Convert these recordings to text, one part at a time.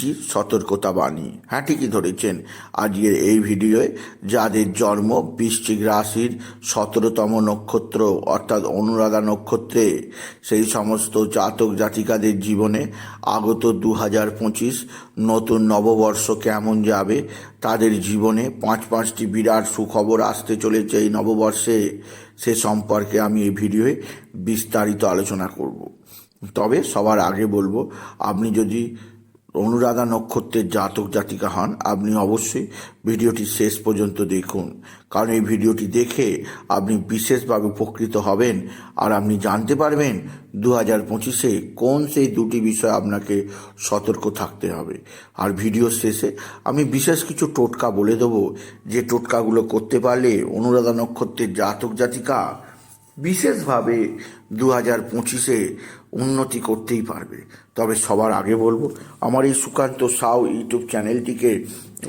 একটি সতর্কতা বাণী হ্যাঁ ঠিকই ধরেছেন। আজকের এই ভিডিওয়ে যাদের জন্ম বৃশ্চিক রাশির সতেরোতম নক্ষত্র, অর্থাৎ অনুরাধা নক্ষত্রে, সেই সমস্ত জাতক জাতিকাদের জীবনে আগত দু হাজার পঁচিশ নতুন নববর্ষ কেমন যাবে, তাদের জীবনে পাঁচ পাঁচটি বিরাট সুখবর আসতে চলেছে এই নববর্ষে। সে সম্পর্কে আমি এই ভিডিওয়ে বিস্তারিত আলোচনা করব। তবে সবার আগে বলব, আপনি যদি অনুরাধা নক্ষত্রের জাতক জাতিকা হন, আপনি অবশ্যই ভিডিওটি শেষ পর্যন্ত দেখুন। কারণ এই ভিডিওটি দেখে আপনি বিশেষভাবে উপকৃত হবেন। আর আপনি জানতে পারবেন দু হাজার পঁচিশে কোন সেই দুটি বিষয় আপনাকে সতর্ক থাকতে হবে। আর ভিডিও শেষে আমি বিশেষ কিছু টোটকা বলে দেবো। যে টোটকাগুলো করতে পারলে অনুরাধা নক্ষত্রের জাতক জাতিকা বিশেষভাবে দু হাজার পঁচিশে উন্নতি করতেই পারবে। তবে সবার আগে বলব, আমার এই সুকান্ত সাউ ইউটিউব চ্যানেলটিকে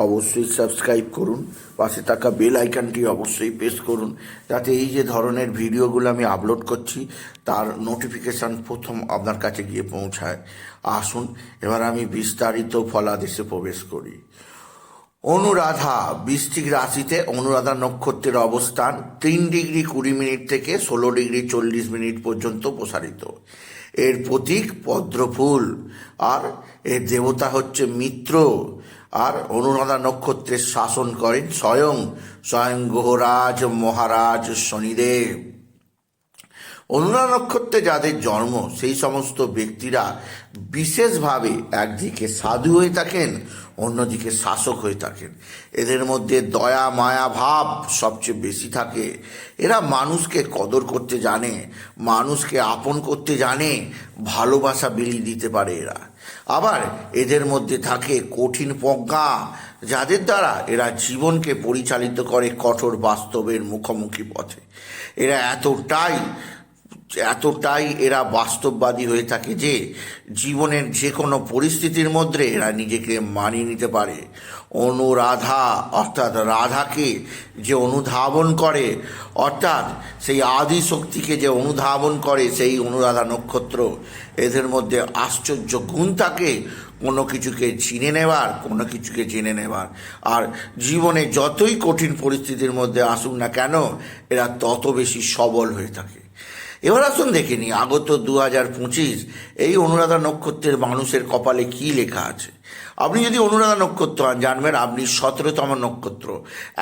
অবশ্যই সাবস্ক্রাইব করুন, পাশে থাকা বেল আইকনটি অবশ্যই প্রেস করুন, যাতে এই যে ধরনের ভিডিওগুলো আমি আপলোড করছি, তার নোটিফিকেশান প্রথম আপনার কাছে গিয়ে পৌঁছায়। আসুন, এবার আমি বিস্তারিত ফলাদেশে প্রবেশ করি। অনুরাধা বৃশ্চিক রাশিতে অনুরাধা নক্ষত্রের অবস্থান তিন ডিগ্রি কুড়ি মিনিট থেকে ষোলো ডিগ্রি চল্লিশ মিনিট পর্যন্ত প্রসারিত। এর প্রতীক পদ্মফুল। আর এর দেবতা হচ্ছে মিত্র। আর অনুরাধা নক্ষত্রের শাসন করেন স্বয়ং। স্বয়ং গ্রহরাজ মহারাজ শনিদেব। অনুরা নক্ষত্রে যাদের জন্ম, সেই সমস্ত ব্যক্তিরা বিশেষভাবে একদিকে সাধু হয়ে থাকেন, অন্যদিকে শাসক হয়ে থাকেন। এদের মধ্যে দয়া, মায়া, ভাব সবচেয়ে বেশি থাকে। এরা মানুষকে কদর করতে জানে, মানুষকে আপন করতে জানে, ভালোবাসা বিলিয়ে দিতে পারে এরা। আবার এদের মধ্যে থাকে কঠিন প্রজ্ঞা, যাদের দ্বারা এরা জীবনকে পরিচালিত করে কঠোর বাস্তবের মুখোমুখি পথে। এরা এতটাই এতটাই এরা বাস্তববাদী হয়ে থাকে যে জীবনের যে কোনো পরিস্থিতির মধ্যে এরা নিজেকে মানিয়ে নিতে পারে। অনুরাধা, অর্থাৎ রাধাকে যে অনুধাবন করে, অর্থাৎ সেই আদি শক্তিকে যে অনুধাবন করে সেই অনুরাধা নক্ষত্র, এদের মধ্যে আশ্চর্য গুণ থাকে কোনো কিছুকে চিনে নেবার, কোনো কিছুকে জেনে নেবার। আর জীবনে যতই কঠিন পরিস্থিতির মধ্যে আসুক না কেন, এরা তত বেশি সবল হয়ে থাকে। এবার আসুন দেখে নি আগত দু হাজার পঁচিশ, এই অনুরাধা নক্ষত্রের মানুষের কপালে কি লেখা আছে? আপনি যদি অনুরাধা নক্ষত্র হন, জানবেন আপনি সতেরোতম নক্ষত্র।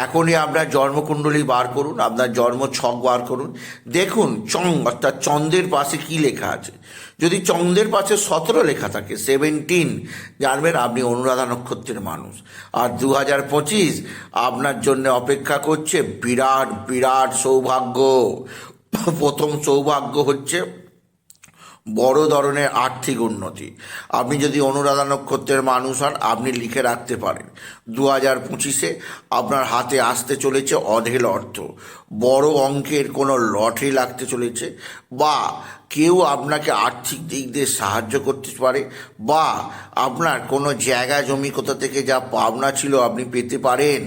এখনই আপনার জন্মকুণ্ডলী বার করুন, আপনার জন্ম ছক বার করুন। দেখুন চং অর্থাৎ চন্দ্রের পাশে কি লেখা আছে? যদি চন্দ্রের পাশে সতেরো লেখা থাকে সেভেন্টিন জানবেন আপনি অনুরাধা নক্ষত্রের মানুষ। আর দু হাজার পঁচিশ, আপনার জন্য অপেক্ষা করছে বিরাট বিরাট সৌভাগ্য। প্রথম সৌভাগ্য হচ্ছে বড় ধরনের আর্থিক উন্নতি। আপনি যদি অনুরাধা নক্ষত্রের মানুষ হন, আপনি লিখে রাখতে পারেন। দু হাজার পঁচিশে আপনার হাতে আসতে চলেছে অধেল অর্থ। বড় অঙ্কের কোনো লটারি লাগতে চলেছে বা কেউ আপনাকে আর্থিক দিক দিয়ে সাহায্য করতে পারে বা আপনার কোনো জায়গা জমি কোথা থেকে যা পাওনা ছিল আপনি পেতে পারেন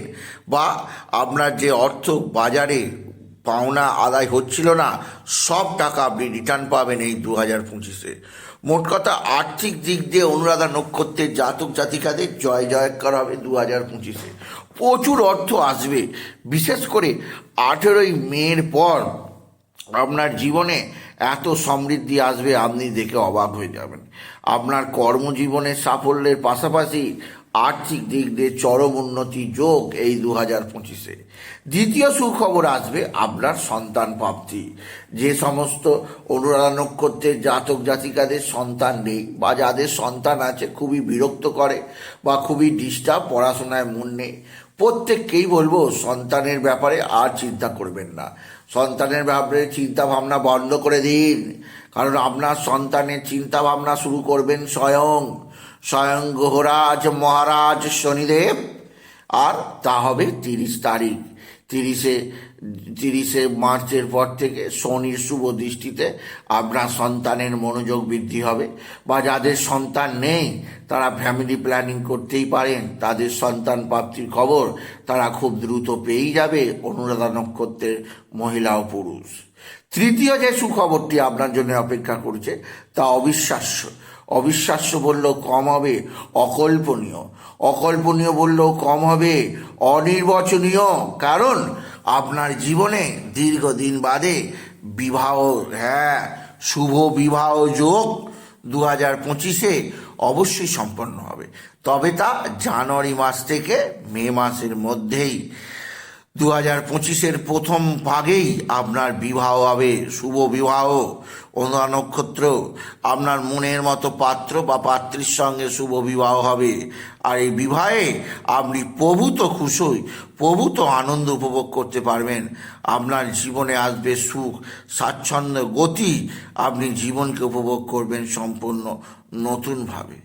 বা আপনার যে অর্থ বাজারে পাওনা আদায় হচ্ছিল না, সব টাকা আপনি রিটার্ন পাবেন এই দু হাজার পঁচিশে। মোট কথা আর্থিক দিক দিয়ে অনুরাধা নক্ষত্রের জাতক জাতিকাদের জয় জয়কার হবে দু হাজার পঁচিশে। প্রচুর অর্থ আসবে, বিশেষ করে আঠেরোই মের পর আপনার জীবনে এত সমৃদ্ধি আসবে, আপনি দেখে অবাক হয়ে যাবেন। আপনার কর্মজীবনের সাফল্যের পাশাপাশি আর্থিক দিক দিয়ে চরম উন্নতি যোগ এই দু হাজার পঁচিশে। দ্বিতীয় সুখবর আসবে আপনার সন্তান প্রাপ্তি। যে সমস্ত অনুরাধা নক্ষত্রের জাতক জাতিকাদের সন্তান নেই বা যাদের সন্তান আছে খুবই বিরক্ত করে বা খুবই ডিস্টার্ব পড়াশোনায় মন নেই, প্রত্যেককেই বলব সন্তানের ব্যাপারে আর চিন্তা করবেন না। সন্তানের ব্যাপারে চিন্তা ভাবনা বন্ধ করে দিন। কারণ আপনার সন্তানের চিন্তা ভাবনা শুরু করবেন স্বয়ং। স্বয়ং গ্রহরাজ মহারাজ শনিদেব। আর তা হবে তিরিশ তারিখ। তিরিশে তিরিশে মার্চের পর থেকে শনির শুভ দৃষ্টিতে আপনার সন্তানের মনোযোগ বৃদ্ধি হবে। বা যাদের সন্তান নেই, তারা ফ্যামিলি প্ল্যানিং করতেই পারেন। তাদের সন্তান প্রাপ্তির খবর তারা খুব দ্রুত পেয়েই যাবে অনুরাধা নক্ষত্রের মহিলা ও পুরুষ। তৃতীয় যে সুখবরটি আপনার জন্য অপেক্ষা করছে, তা অবিশ্বাস্য। অবিশ্বাস্য বললেও কম হবে, অকল্পনীয়। অকল্পনীয় বললেও কম হবে, অনির্বচনীয়। কারণ আপনার জীবনে দীর্ঘদিন বাদে বিবাহ হ্যাঁ শুভ বিবাহ যোগ দু হাজার পঁচিশে অবশ্যই সম্পন্ন হবে। তবে তা জানুয়ারি মাস থেকে মে মাসের মধ্যেই। দু হাজার পঁচিশের প্রথম ভাগেই আপনার বিবাহ হবে, শুভ বিবাহ। অনুরা নক্ষত্র আপনার মনের মতো পাত্র বা পাত্রীর সঙ্গে শুভ বিবাহ হবে। আর এই বিবাহে আপনি প্রভূত খুশি প্রভূত আনন্দ উপভোগ করতে পারবেন। আপনার জীবনে আসবে সুখ, স্বাচ্ছন্দ্য, গতি আপনি জীবনকে উপভোগ করবেন সম্পূর্ণ নতুনভাবে।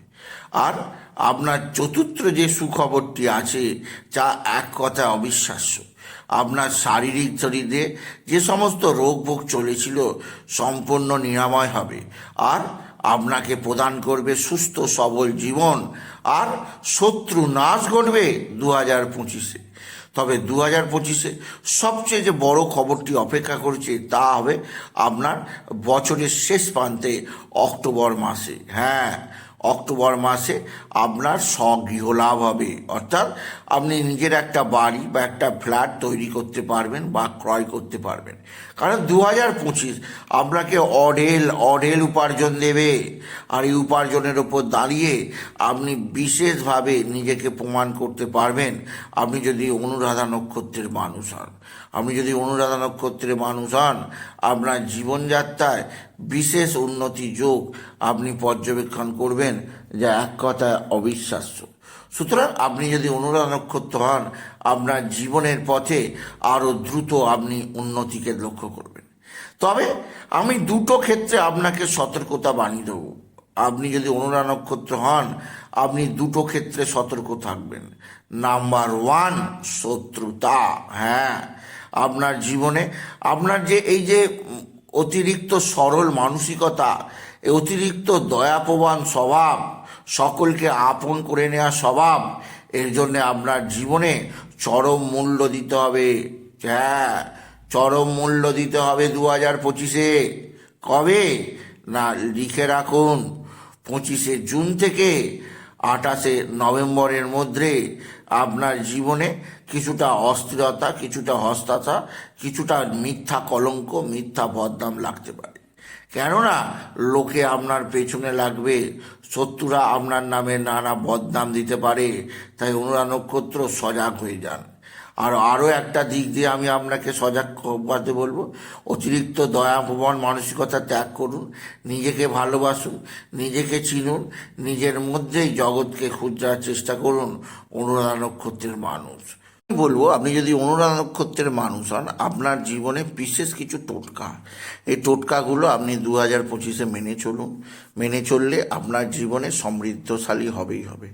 আর আপনার চতুর্থ যে সুখবরটি আছে যা এক কথায় অবিশ্বাস্য। আপনার শারীরিক শরীরে যে সমস্ত রোগ ভোগ চলেছিল সম্পূর্ণ নিরাময় হবে। আর আপনাকে প্রদান করবে সুস্থ, সবল জীবন। আর শত্রু নাশ ঘটবে দু হাজার পঁচিশে। তবে দু হাজার পঁচিশে সবচেয়ে যে বড় খবরটি অপেক্ষা করছে তা হবে আপনার বছরের শেষ প্রান্তে অক্টোবর মাসে। হ্যাঁ অক্টোবর মাসে আপনার স্বগৃহ লাভ হবে। অর্থাৎ আপনি নিজের একটা বাড়ি বা একটা ফ্ল্যাট তৈরি করতে পারবেন বা ক্রয় করতে পারবেন। কারণ দু হাজার পঁচিশ আপনাকে অঢেল অঢেল উপার্জন দেবে। আর এই উপার্জনের ওপর দাঁড়িয়ে আপনি বিশেষভাবে নিজেকে প্রমাণ করতে পারবেন আপনি যদি অনুরাধা নক্ষত্রের মানুষ হন। আপনি যদি অনুরাধা নক্ষত্রের মানুষ হন, আপনার জীবনযাত্রায় বিশেষ উন্নতি যোগ আপনি পর্যবেক্ষণ করবেন। যা এক কথায় অবিশ্বাস্য। সুতরাং আপনি যদি অনুরাধা নক্ষত্র হন, আপনার জীবনের পথে আরও দ্রুত আপনি উন্নতিকে লক্ষ্য করবেন। তবে আমি দুটো ক্ষেত্রে আপনাকে সতর্কতা বানিয়ে দেবো। আপনি যদি অনুরা নক্ষত্র হন, আপনি দুটো ক্ষেত্রে সতর্ক থাকবেন। নাম্বার ওয়ান, শত্রুতা। হ্যাঁ আপনার জীবনে আপনার যে এই যে অতিরিক্ত সরল মানসিকতা, অতিরিক্ত দয়াপ্রবান স্বভাব সকলকে আপন করে নেওয়া স্বভাব, এর জন্য আপনার জীবনে চরম মূল্য দিতে হবে। হ্যাঁ চরম মূল্য দিতে হবে দু হাজার পঁচিশে। কবে? না, লিখে রাখুন। পঁচিশে জুন থেকে আঠাশে নভেম্বরের মধ্যে আপনার জীবনে কিছুটা অস্থিরতা, কিছুটা হস্তাতা কিছুটা মিথ্যা কলঙ্ক, মিথ্যা বদনাম লাগতে পারে। কেননা লোকে আপনার পেছনে লাগবে, শত্রুরা আপনার নামে নানা বদনাম দিতে পারে, তাই অনুরা নক্ষত্র সজাগ হয়ে যান। আর আরও একটা দিক দিয়ে আমি আপনাকে সজাগ করতে বলব, অতিরিক্ত দয়াপ্রবণ মানসিকতা ত্যাগ করুন, নিজেকে ভালোবাসুন, নিজেকে চিনুন, নিজের মধ্যেই জগৎকে খুঁজার চেষ্টা করুন অনুরাধা নক্ষত্রের মানুষ। বলব, আপনি যদি অনুরাধা নক্ষত্রের মানুষ হন, আপনার জীবনে বিশেষ কিছু টোটকা। এই টোটকাগুলো আপনি দু হাজার পঁচিশে মেনে চলুন। মেনে চললে আপনার জীবনে সমৃদ্ধশালী হবেই হবে।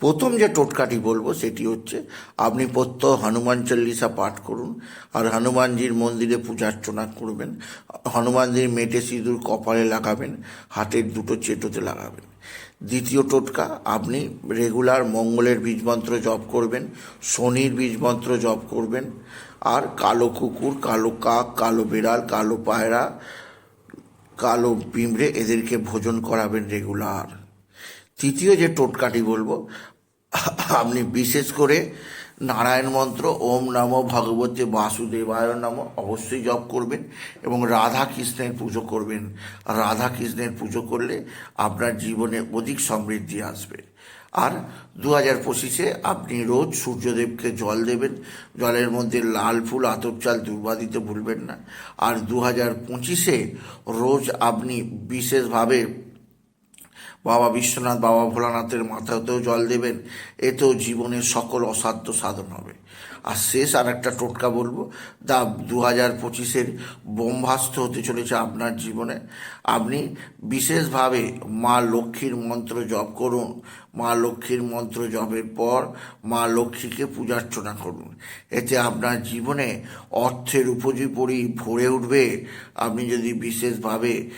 প্রথম যে টোটকাটি বলব, সেটি হচ্ছে আপনি প্রত্যহ হনুমান চল্লিশা পাঠ করুন আর হনুমানজির মন্দিরে পূজার্চনা করবেন। হনুমানজির মেটে সিঁদুর কপালে লাগাবেন, হাতের দুটো চেটোতে লাগাবেন। দ্বিতীয় টোটকা, আপনি রেগুলার মঙ্গলের বীজমন্ত্র জপ করবেন, শনির বীজমন্ত্র জপ করবেন, আর কালো কুকুর, কালো কাক, কালো বিড়াল, কালো পায়রা, কালো পিঁমড়ে এদেরকে ভোজন করাবেন রেগুলার তৃতীয় যে টোটকাটি বলব, আপনি বিশেষ করে নারায়ণ মন্ত্র, ওম নম ভগবতে বাসুদেবায় নম, অবশ্যই জপ করবেন এবং রাধা কৃষ্ণের পুজো করবেন। রাধা কৃষ্ণের পুজো করলে আপনার জীবনে অধিক সমৃদ্ধি আসবে। আর দু হাজার পঁচিশে আপনি রোজ সূর্যদেবকে জল দেবেন। জলের মধ্যে লাল ফুল, আতপ চাল, দুর্বা দিতে ভুলবেন না। আর দু হাজার পঁচিশে রোজ আপনি বিশেষভাবে বাবা বিশ্বনাথ, বাবা ভোলানাথের মাথাতেও জল দেবেন, এতেও জীবনের সকল অসাধ্য সাধন হবে। আর শেষ আর একটা টোটকা বলব, দা দু হাজার পঁচিশের বোমভাস্ত হতে চলেছে আপনার জীবনে। আপনি বিশেষভাবে মা লক্ষ্মীর মন্ত্র জপ করুন। মা লক্ষ্মীর মন্ত্র জপের পর মা লক্ষ্মীকে পূজার্চনা করুন। এতে আপনার জীবনে অর্থের উপযোগী ভরে উঠবে। আপনি যদি বিশেষভাবে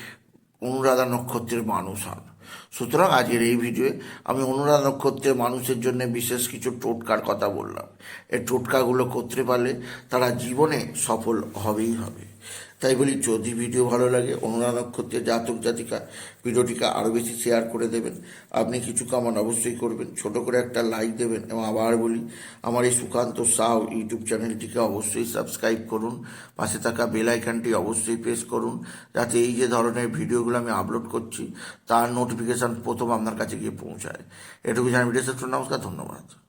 অনুরাধা নক্ষত্রের মানুষ হন। সুতরাং আজকের এই ভিডিওয়ে আমি অনুরা নক্ষত্রের মানুষের জন্য বিশেষ কিছু টোটকার কথা বললাম। এই টোটকাগুলো করতে পারলে তারা জীবনে সফল হবেই হবে। তাই বলি, যদি ভিডিও ভালো লাগে, অনুরাধা নক্ষত্রের জাতক জাতিকা ভিডিওটিকে আরও বেশি শেয়ার করে দেবেন। আপনি কিছু কামান অবশ্যই করবেন, ছোট করে একটা লাইক দেবেন এবং আবার বলি, আমার এই সুকান্ত সাউ ইউটিউব চ্যানেলটিকে অবশ্যই সাবস্ক্রাইব করুন, পাশে থাকা বেল আইকনটি অবশ্যই প্রেস করুন, যাতে এই যে ধরনের ভিডিওগুলো আমি আপলোড করছি, তার নোটিফিকেশান প্রথম আপনার কাছে গিয়ে পৌঁছায়। এটুকু জানি ভিডিও নমস্কার, ধন্যবাদ।